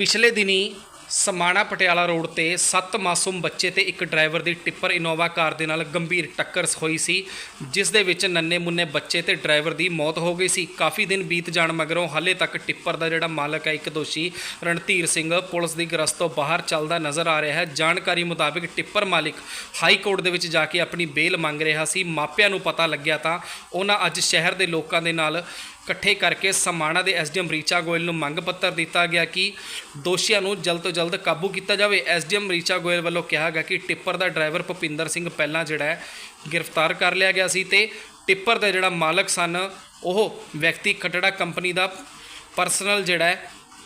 ਪਿਛਲੇ ਦਿਨੀ ਸਮਾਣਾ ਪਟਿਆਲਾ ਰੋਡ ਤੇ ਸੱਤ ਮਾਸੂਮ ਬੱਚੇ ਤੇ ਇੱਕ ਡਰਾਈਵਰ ਦੀ ਟਿੱਪਰ ਇਨੋਵਾ ਕਾਰ ਦੇ ਨਾਲ ਗੰਭੀਰ ਟੱਕਰ ਹੋਈ ਸੀ, ਜਿਸ ਦੇ ਵਿੱਚ ਨੰਨੇ ਮੁੰਨੇ ਬੱਚੇ ਤੇ ਡਰਾਈਵਰ ਦੀ ਮੌਤ ਹੋ ਗਈ ਸੀ। ਕਾਫੀ ਦਿਨ ਬੀਤ ਜਾਣ ਮਗਰੋਂ ਹਾਲੇ ਤੱਕ ਟਿੱਪਰ ਦਾ ਜਿਹੜਾ ਮਾਲਕ ਹੈ, ਇੱਕ ਦੋਸ਼ੀ ਰਣਧੀਰ ਸਿੰਘ, ਪੁਲਿਸ ਦੀ ਗ੍ਰਸਤ ਤੋਂ ਬਾਹਰ ਚੱਲਦਾ ਨਜ਼ਰ ਆ ਰਿਹਾ ਹੈ। ਜਾਣਕਾਰੀ ਮੁਤਾਬਿਕ ਟਿੱਪਰ ਮਾਲਿਕ ਹਾਈ ਕੋਰਟ ਦੇ ਵਿੱਚ ਜਾ ਕੇ ਆਪਣੀ ਬੇਲ ਮੰਗ ਰਿਹਾ ਸੀ। ਮਾਪਿਆਂ ਨੂੰ ਪਤਾ ਲੱਗਿਆ ਤਾਂ ਉਹਨਾਂ ਅੱਜ ਸ਼ਹਿਰ ਦੇ ਲੋਕਾਂ ਦੇ ਨਾਲ ਇਕੱਠੇ ਕਰਕੇ ਸਮਾਣਾ ਦੇ ਐਸਡੀਐਮ ਰੀਚਾ ਗੋਇਲ ਨੂੰ ਮੰਗ ਪੱਤਰ ਦਿੱਤਾ ਗਿਆ ਕਿ ਦੋਸ਼ੀਆਂ ਨੂੰ ਜਲਦ ਤੋਂ ਜਲਦ ਕਾਬੂ ਕੀਤਾ ਜਾਵੇ। ਐਸਡੀਐਮ ਰੀਚਾ ਗੋਇਲ ਵੱਲੋਂ ਕਿਹਾ ਗਿਆ ਕਿ ਟਿੱਪਰ ਦਾ ਡਰਾਈਵਰ ਭੁਪਿੰਦਰ ਸਿੰਘ ਪਹਿਲਾਂ ਜਿਹੜਾ ਹੈ, ਗ੍ਰਿਫਤਾਰ ਕਰ ਲਿਆ ਗਿਆ ਸੀ ਤੇ ਟਿੱਪਰ ਦਾ ਜਿਹੜਾ ਮਾਲਕ ਸਨ, ਉਹ ਵਿਅਕਤੀ ਖਟੜਾ ਕੰਪਨੀ ਦਾ ਪਰਸਨਲ ਜਿਹੜਾ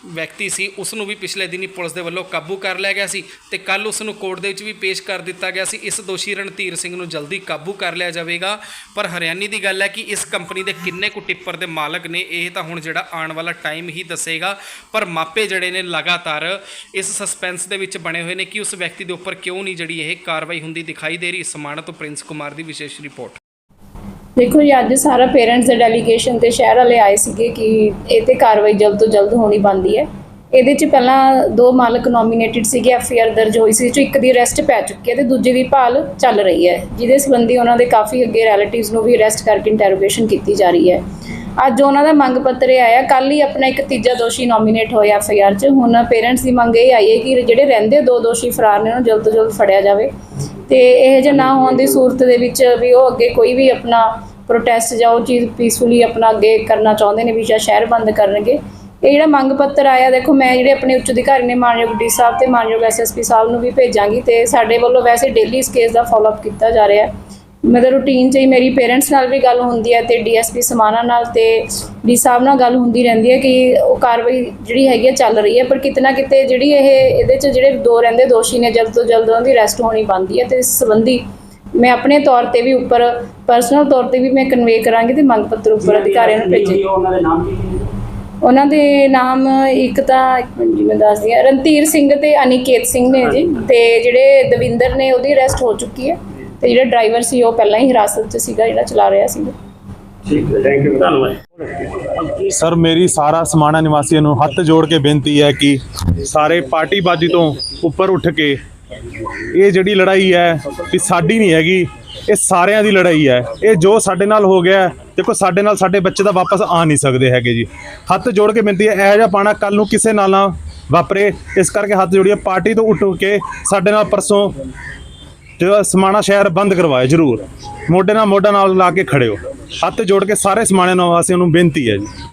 ਵਿਅਕਤੀ ਸੀ ਉਸ ਨੂੰ ਵੀ ਪਿਛਲੇ ਦਿਨੀ ਪੁਲਿਸ ਦੇ ਵੱਲੋਂ ਕਾਬੂ ਕਰ ਲਿਆ ਗਿਆ ਸੀ ਤੇ ਕੱਲ ਉਸ ਨੂੰ ਕੋਰਟ ਦੇ ਵਿੱਚ ਵੀ ਪੇਸ਼ ਕਰ ਦਿੱਤਾ ਗਿਆ ਸੀ। ਇਸ ਦੋਸ਼ੀ ਰਣਧੀਰ ਸਿੰਘ ਨੂੰ ਜਲਦੀ ਕਾਬੂ ਕਰ ਲਿਆ ਜਾਵੇਗਾ। ਪਰ ਹਰਿਆਣੀ ਦੀ ਗੱਲ ਹੈ ਕਿ ਇਸ ਕੰਪਨੀ ਦੇ ਕਿੰਨੇ ਕੁ ਟਿੱਪਰ ਦੇ ਮਾਲਕ ਨੇ, ਇਹ ਤਾਂ ਹੁਣ ਜਿਹੜਾ ਆਉਣ ਵਾਲਾ ਟਾਈਮ ਹੀ ਦੱਸੇਗਾ। ਪਰ ਮਾਪੇ ਜਿਹੜੇ ਨੇ ਲਗਾਤਾਰ ਇਸ ਸਸਪੈਂਸ ਦੇ ਵਿੱਚ ਬਣੇ ਹੋਏ ਨੇ ਕਿ ਉਸ ਵਿਅਕਤੀ ਦੇ ਉੱਪਰ ਕਿਉਂ ਨਹੀਂ ਜਿਹੜੀ ਇਹ ਕਾਰਵਾਈ ਹੁੰਦੀ ਦਿਖਾਈ ਦੇ ਰਹੀ। ਸਮਾਣਾ ਤੋਂ ਪ੍ਰਿੰਸ ਕੁਮਾਰ ਦੀ ਵਿਸ਼ੇਸ਼ ਰਿਪੋਰਟ। ਦੇਖੋ ਜੀ, ਅੱਜ ਸਾਰਾ ਪੇਰੈਂਟਸ ਦੇ ਡੈਲੀਗੇਸ਼ਨ ਤੇ ਸ਼ਹਿਰ ਵਾਲੇ ਆਏ ਸੀਗੇ ਕਿ ਇਹ ਤੇ ਕਾਰਵਾਈ ਜਲਦ ਤੋਂ ਜਲਦ ਹੋਣੀ ਬੰਦੀ ਹੈ। ਇਹਦੇ ਚ ਪਹਿਲਾਂ ਦੋ ਮਾਲਕ ਨੋਮੀਨੇਟਿਡ ਸੀਗੇ ਐਫਆਈਆਰ ਦਰਜ ਹੋਈ ਸੀ 'ਚੋਂ ਇੱਕ ਦੀ ਅਰੈਸਟ ਪੈ ਚੁੱਕੀ ਹੈ ਤੇ ਦੂਜੇ ਦੀ ਭਾਲ ਚੱਲ ਰਹੀ ਹੈ, ਜਿਹਦੇ ਸੰਬੰਧੀ ਉਹਨਾਂ ਦੇ ਕਾਫੀ ਅੱਗੇ ਰਿਲੇਟਿਵਸ ਨੂੰ ਵੀ ਅਰੈਸਟ ਕਰਕੇ ਇੰਟਰੋਗੇਸ਼ਨ ਕੀਤੀ ਜਾ ਰਹੀ ਹੈ। ਅੱਜ ਉਹਨਾਂ ਦਾ ਮੰਗ ਪੱਤਰ ਇਹ ਆਇਆ ਕੱਲ ਹੀ ਆਪਣਾ ਇੱਕ ਤੀਜਾ ਦੋਸ਼ੀ ਨੋਮੀਨੇਟ ਹੋਇਆ ਐਫਆਈਆਰ 'ਚ। ਹੁਣ ਪੇਰੈਂਟਸ ਦੀ ਮੰਗ ਇਹ ਆਈ ਹੈ ਕਿ ਜਿਹੜੇ ਰਹਿੰਦੇ ਦੋ ਦੋਸ਼ੀ ਫਰਾਰ ਨੇ, ਉਹਨਾਂ ਜਲਦ ਤੋਂ ਜਲਦ ਫੜਿਆ ਜਾਵੇ। ਤੇ ਇਹ ਜੇ ਨਾ ਹੋਣ ਦੀ ਸੂਰਤ ਦੇ ਵਿੱਚ ਵੀ ਉਹ ਅੱਗੇ ਕੋਈ ਵੀ ਆਪਣਾ ਪ੍ਰੋਟੈਸਟ ਜਾਂ ਉਹ ਚੀਜ਼ ਪੀਸਫੁਲੀ ਆਪਣਾ ਅੱਗੇ ਕਰਨਾ ਚਾਹੁੰਦੇ ਨੇ ਵੀ ਜਾਂ ਸ਼ਹਿਰ ਬੰਦ ਕਰਨਗੇ। ਇਹ ਜਿਹੜਾ ਮੰਗ ਪੱਤਰ ਆਇਆ, ਦੇਖੋ ਮੈਂ ਜਿਹੜੇ ਆਪਣੇ ਉੱਚ ਅਧਿਕਾਰੀ ਨੇ, ਮਾਨਯੋਗ ਡੀ ਸਾਹਿਬ ਤੇ ਮਾਨਯੋਗ ਐਸਐਸਪੀ ਸਾਹਿਬ ਨੂੰ ਵੀ ਭੇਜਾਂਗੀ ਤੇ ਸਾਡੇ ਵੱਲੋਂ ਵੈਸੇ ਡੇਲੀ ਇਸ ਕੇਸ ਦਾ ਫਾਲੋਅਪ ਕੀਤਾ ਜਾ ਰਿਹਾ ਹੈ। ਮਤਲਬ ਰੂਟੀਨ 'ਚ ਹੀ ਮੇਰੀ ਪੇਰੈਂਟਸ ਨਾਲ ਵੀ ਗੱਲ ਹੁੰਦੀ ਹੈ ਤੇ ਡੀਐਸਪੀ ਸਮਾਨਾ ਨਾਲ ਤੇ ਡੀ ਸਾਹਿਬ ਨਾਲ ਗੱਲ ਹੁੰਦੀ ਰਹਿੰਦੀ ਹੈ ਕਿ ਉਹ ਕਾਰਵਾਈ ਜਿਹੜੀ ਹੈਗੀ ਹੈ ਚੱਲ ਰਹੀ ਹੈ ਪਰ ਕਿਤਨਾ ਕਿਤੇ ਜਿਹੜੀ ਇਹ ਇਹਦੇ 'ਚ ਜਿਹੜੇ ਦੋ ਰਹਿੰਦੇ ਦੋਸ਼ੀ ਨੇ ਜਲਦ ਤੋਂ ਜਲਦ ਉਹਨਾਂ ਦੀ ਅਰੈਸਟ ਹੋਣੀ ਬਣਦੀ ਹੈ ਤੇ ਇਸ ਸੰਬੰਧੀ ਮੈਂ ਆਪਣੇ ਤੌਰ ਤੇ ਵੀ ਉੱਪਰ ਪਰਸਨਲ ਤੌਰ ਤੇ ਵੀ ਮੈਂ ਕਨਵੇ ਕਰਾਂਗੀ ਤੇ ਮੰਗ ਪੱਤਰ ਉੱਪਰ ਅਧਿਕਾਰੀਆਂ ਨੂੰ ਭੇਜੇ। ਉਹਨਾਂ ਦੇ ਨਾਮ ਕੀ? ਉਹਨਾਂ ਦੇ ਨਾਮ ਇੱਕ ਤਾਂ ਇੱਕ ਮਿੰਟ ਜੀ ਮੈਂ ਦੱਸਦੀ ਹਾਂ। ਰਣਧੀਰ ਸਿੰਘ ਤੇ ਅਨਿਕੇਤ ਸਿੰਘ ਨੇ ਜੀ ਤੇ ਜਿਹੜੇ ਦਵਿੰਦਰ ਨੇ ਉਹਦੀ ਅਰੈਸਟ ਹੋ ਚੁੱਕੀ ਹੈ। ਤੇ ਜਿਹੜਾ ਡਰਾਈਵਰ ਸੀ ਉਹ ਪਹਿਲਾਂ ਹੀ ਹਿਰਾਸਤ 'ਚ ਸੀਗਾ ਜਿਹੜਾ ਚਲਾ ਰਿਹਾ ਸੀ। ਠੀਕ ਹੈ ਥੈਂਕ ਯੂ ਧੰਨਵਾਦ। ਸਰ ਮੇਰੀ ਸਾਰਾ ਸਮਾਣਾ ਨਿਵਾਸੀਆਂ ਨੂੰ ਹੱਥ ਜੋੜ ਕੇ ਬੇਨਤੀ ਹੈ ਕਿ ਸਾਰੇ ਪਾਰਟੀਬਾਜ਼ੀ ਤੋਂ ਉੱਪਰ ਉੱਠ ਕੇ ਇਹ ਜਿਹੜੀ ਲੜਾਈ ਹੈ ਕਿ ਸਾਡੀ ਨਹੀਂ ਹੈਗੀ ਇਹ ਸਾਰਿਆਂ ਦੀ ਲੜਾਈ ਹੈ। ਇਹ ਜੋ ਸਾਡੇ ਨਾਲ ਹੋ ਗਿਆ ਦੇਖੋ ਸਾਡੇ ਨਾਲ ਸਾਡੇ ਬੱਚੇ ਤਾਂ ਵਾਪਸ ਆ ਨਹੀਂ ਸਕਦੇ ਹੈਗੇ ਜੀ। ਹੱਥ ਜੋੜ ਕੇ ਬੇਨਤੀ ਹੈ ਇਹੋ ਜਿਹਾ ਪਾਣਾ ਕੱਲ ਨੂੰ ਕਿਸੇ ਨਾਲ ਨਾ ਵਾਪਰੇ। ਇਸ ਕਰਕੇ ਹੱਥ ਜੋੜੀਏ ਪਾਰਟੀ ਤੋਂ ਉੱਠ ਕੇ ਸਾਡੇ ਨਾਲ ਪਰਸੋਂ ਤੇ ਸਮਾਣਾ ਸ਼ਹਿਰ ਬੰਦ ਕਰਵਾਏ, ਜਰੂਰ। ਮੋਢੇ ਨਾਲ ਮੋਢਾ ਨਾਲ ਲਾ ਕੇ ਖੜੇ ਹੋ ਹੱਥ ਜੋੜ ਕੇ ਸਾਰੇ ਸਮਾਣੇ ਨਿਵਾਸੀਆਂ ਨੂੰ ਬੇਨਤੀ ਹੈ ਜੀ।